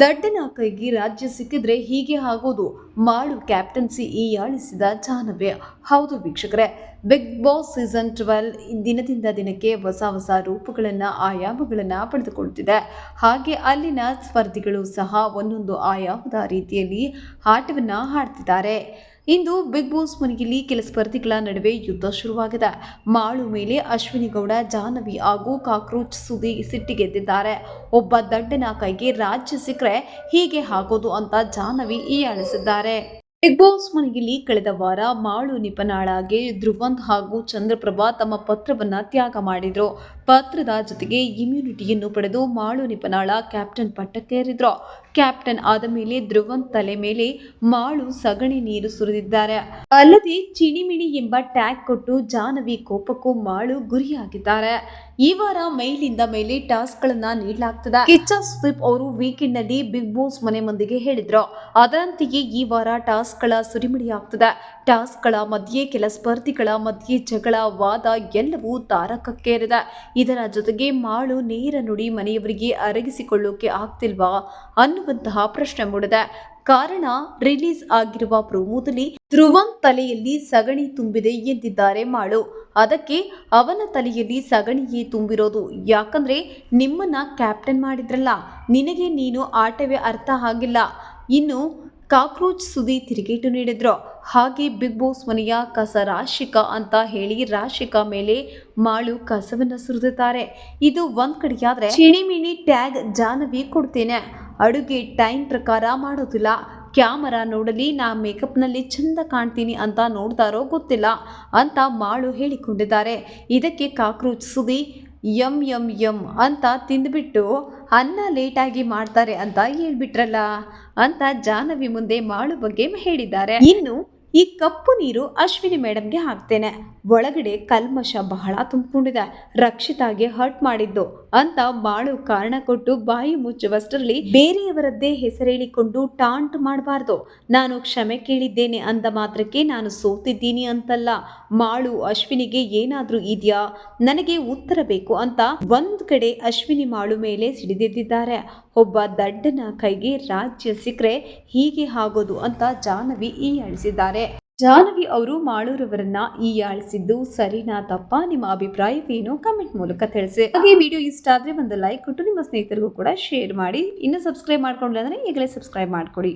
ದಡ್ಡನ ಕೈಗೆ ರಾಜ್ಯ ಸಿಕ್ಕಿದ್ರೆ ಹೀಗೆ ಆಗೋದು. ಮಾಡು ಕ್ಯಾಪ್ಟನ್ಸಿ ಈ ಆಳಿಸಿದ ಜಾಹ್ನವಿ ಹೌದು ವೀಕ್ಷಕರೇ ಬಿಗ್ ಬಾಸ್ ಸೀಸನ್ ಟ್ವೆಲ್ ದಿನದಿಂದ ದಿನಕ್ಕೆ ಹೊಸ ಹೊಸ ರೂಪಗಳನ್ನು, ಆಯಾಮಗಳನ್ನು ಪಡೆದುಕೊಳ್ಳುತ್ತಿದೆ. ಹಾಗೆ ಅಲ್ಲಿನ ಸ್ಪರ್ಧಿಗಳು ಸಹ ಒಂದೊಂದು ಆಯಾಮದ ರೀತಿಯಲ್ಲಿ ಆಟವನ್ನು ಆಡ್ತಿದ್ದಾರೆ. ಇಂದು ಬಿಗ್ ಬಾಸ್ ಮನೆಯಲ್ಲಿ ಕೆಲ ಸ್ಪರ್ಧಿಗಳ ನಡುವೆ ಯುದ್ಧ ಶುರುವಾಗಿದೆ. ಮಾಳು ಮೇಲೆ ಅಶ್ವಿನಿ ಗೌಡ ಜಾಹ್ನವಿ ಹಾಗೂ ಕಾಕ್ರೋಚ್ ಸುದಿ ಸಿಟ್ಟಿಗೆದ್ದಿದ್ದಾರೆ ಒಬ್ಬ ದಡ್ಡನ ಕೈಗೆ ರಾಜ್ಯ ಸಿಕ್ಕರೆ ಹೀಗೆ ಆಗೋದು ಅಂತ ಜಾಹ್ನವಿ ಹೀಯಾಳಿಸಿದ್ದಾರೆ. ಬಿಗ್ ಬಾಸ್ ಮನೆಯಲ್ಲಿ ಕಳೆದ ವಾರ ಮಾಳು ನಿಪನಾಳಾಗೆ ಧ್ರುವಂತ್ ಹಾಗೂ ಚಂದ್ರಪ್ರಭಾ ತಮ್ಮ ಪತ್ರವನ್ನ ತ್ಯಾಗ ಮಾಡಿದ್ರು. ಪತ್ರದ ಜೊತೆಗೆ ಇಮ್ಯುನಿಟಿಯನ್ನು ಪಡೆದು ಮಾಳು ನಿಪನಾಳ ಕ್ಯಾಪ್ಟನ್ ಪಟ್ಟಕ್ಕೇರಿದ್ರು. ಕ್ಯಾಪ್ಟನ್ ಆದ ಮೇಲೆ ಧ್ರುವನ್ ತಲೆ ಮೇಲೆ ಮಾಳು ಸಗಣಿ ನೀರು ಸುರಿದಿದ್ದಾರೆ. ಅಲ್ಲದೆ ಚಿಣಿಮಿಣಿ ಎಂಬ ಟ್ಯಾಗ್ ಕೊಟ್ಟು ಜಾಹ್ನವಿ ಕೋಪಕ್ಕೂ ಮಾಳು ಗುರಿಯಾಗಿದ್ದಾರೆ. ಈ ವಾರ ಮೈಲಿಂದ ಮೇಲೆ ಟಾಸ್ಕ್ ಗಳನ್ನ ನೀಡಲಾಗ್ತದೆ. ಕಿಚ್ಚ ಸುದೀಪ್ ಅವರು ವೀಕೆಂಡ್ನಲ್ಲಿ ಬಿಗ್ ಬಾಸ್ ಮನೆ ಮಂದಿಗೆ ಹೇಳಿದ್ರು. ಅದರಂತೆಯೇ ಈ ವಾರ ಟಾಸ್ಕ್ಗಳ ಆಗ್ತದೆ ಟಾಸ್ಕ್ಗಳ ಮಧ್ಯೆ ಕೆಲ ಸ್ಪರ್ಧಿಗಳ ಮಧ್ಯೆ ಜಗಳ ವಾದ ಎಲ್ಲವೂ ತಾರಕಕ್ಕೇರಿದೆ. ಇದರ ಜೊತೆಗೆ ಮಾಳು ನೇರ ನುಡಿ ಮನೆಯವರಿಗೆ ಅರಗಿಸಿಕೊಳ್ಳೋಕೆ ಆಗ್ತಿಲ್ವಾ ಅನ್ನುವಂತಹ ಪ್ರಶ್ನೆ ಮೂಡಿದೆ. ಕಾರಣ, ರಿಲೀಸ್ ಆಗಿರುವ ಪ್ರೋಮೋದಲ್ಲಿ ಧ್ರುವಂ ತಲೆಯಲ್ಲಿ ಸಗಣಿ ತುಂಬಿದೆ ಎಂದಿದ್ದಾರೆ ಮಾಳು. ಅದಕ್ಕೆ ಅವನ ತಲೆಯಲ್ಲಿ ಸಗಣಿಯೇ ತುಂಬಿರೋದು. ಯಾಕಂದ್ರೆ ನಿಮ್ಮನ್ನ ಕ್ಯಾಪ್ಟನ್ ಮಾಡಿದ್ರಲ್ಲ, ನಿನಗೆ ನೀನು ಆಟವೇ ಅರ್ಥ ಆಗಿಲ್ಲ. ಇನ್ನು ಕಾಕ್ರೋಚ್ ಸುದಿ ತಿರುಗೇಟು ನೀಡಿದ್ರು. ಹಾಗೆ ಬಿಗ್ ಬಾಸ್ ಮನೆಯ ಕಸ ರಾಶಿಕ ಅಂತ ಹೇಳಿ ರಾಶಿಕ ಮೇಲೆ ಮಾಳು ಕಸವನ್ನ ಸುರಿದಿದ್ದಾರೆ. ಇದು ಒಂದ್ ಕಡೆಯಾದ್ರೆ ಚಿಣಿಮಿಣಿ ಟ್ಯಾಗ್ ಜಾನವಿ ಕೊಡ್ತೇನೆ. ಅಡುಗೆ ಟೈಮ್ ಪ್ರಕಾರ ಮಾಡೋದಿಲ್ಲ. ಕ್ಯಾಮರಾ ನೋಡಲಿ ನಾ ಮೇಕಪ್ನಲ್ಲಿ ಚಂದ ಕಾಣ್ತೀನಿ ಅಂತ ನೋಡ್ತಾರೋ ಗೊತ್ತಿಲ್ಲ ಅಂತ ಮಾಳು ಹೇಳಿಕೊಂಡಿದ್ದಾರೆ. ಇದಕ್ಕೆ ಕಾಕ್ರೋಚ್ ಸುದಿ ಎಂ ಎಂ ಎಂ ಅಂತ ತಿಂದುಬಿಟ್ಟು ಅನ್ನ ಲೇಟಾಗಿ ಮಾಡ್ತಾರೆ ಅಂತ ಹೇಳ್ಬಿಟ್ರಲ್ಲ ಅಂತ ಜಾನವಿ ಮುಂದೆ ಮಾಳು ಬಗ್ಗೆ ಹೇಳಿದ್ದಾರೆ. ಇನ್ನು ಈ ಕಪ್ಪು ನೀರು ಅಶ್ವಿನಿ ಮೇಡಮ್ಗೆ ಹಾಕ್ತೇನೆ. ಒಳಗಡೆ ಕಲ್ಮಶ ಬಹಳ ತುಂಬಿಕೊಂಡಿದೆ. ರಕ್ಷಿತಾಗೆ ಹರ್ಟ್ ಮಾಡಿದ್ದು ಅಂತ ಮಾಳು ಕಾರಣ ಕೊಟ್ಟು ಬಾಯಿ ಮುಚ್ಚುವಷ್ಟರಲ್ಲಿ ಬೇರೆಯವರದ್ದೇ ಹೆಸರೇಳಿಕೊಂಡು ಟಾಂಟ್ ಮಾಡಬಾರ್ದು. ನಾನು ಕ್ಷಮೆ ಕೇಳಿದ್ದೇನೆ ಅಂದ ಮಾತ್ರಕ್ಕೆ ನಾನು ಸೋತಿದ್ದೀನಿ ಅಂತಲ್ಲ. ಮಾಳು ಅಶ್ವಿನಿಗೆ ಏನಾದ್ರೂ ಇದೆಯಾ? ನನಗೆ ಉತ್ತರ ಬೇಕು ಅಂತ ಒಂದು ಕಡೆ ಅಶ್ವಿನಿ ಮಾಳು ಮೇಲೆ ಸಿಡಿದೆದ್ದಿದ್ದಾರೆ. ಒಬ್ಬ ದಡ್ಡನ ಕೈಗೆ ರಾಜ್ಯ ಸಿಕ್ಕರೆ ಹೀಗೆ ಆಗೋದು ಅಂತ ಜಾಹ್ನವಿ ಹೀಯಾಳಿಸಿದ್ದಾರೆ. ಜಾಹ್ನವಿ ಅವರು ಮಾಳೂರವರನ್ನ ಈಯಾಳಿಸಿದ್ದು ಸರಿನಾ ತಪ್ಪಾ? ನಿಮ್ಮ ಅಭಿಪ್ರಾಯವೇನು? ಕಮೆಂಟ್ ಮೂಲಕ ತಿಳಿಸಿ. ಹಾಗೆ ವಿಡಿಯೋ ಇಷ್ಟ ಆದ್ರೆ ಒಂದು ಲೈಕ್ ಕೊಟ್ಟು ನಿಮ್ಮ ಸ್ನೇಹಿತರಿಗೂ ಕೂಡ ಶೇರ್ ಮಾಡಿ. ಇನ್ನು ಸಬ್ಸ್ಕ್ರೈಬ್ ಮಾಡ್ಕೊಂಡಿಲ್ಲ ಅಂದ್ರೆ ಈಗಲೇ ಸಬ್ಸ್ಕ್ರೈಬ್ ಮಾಡ್ಕೊಡಿ.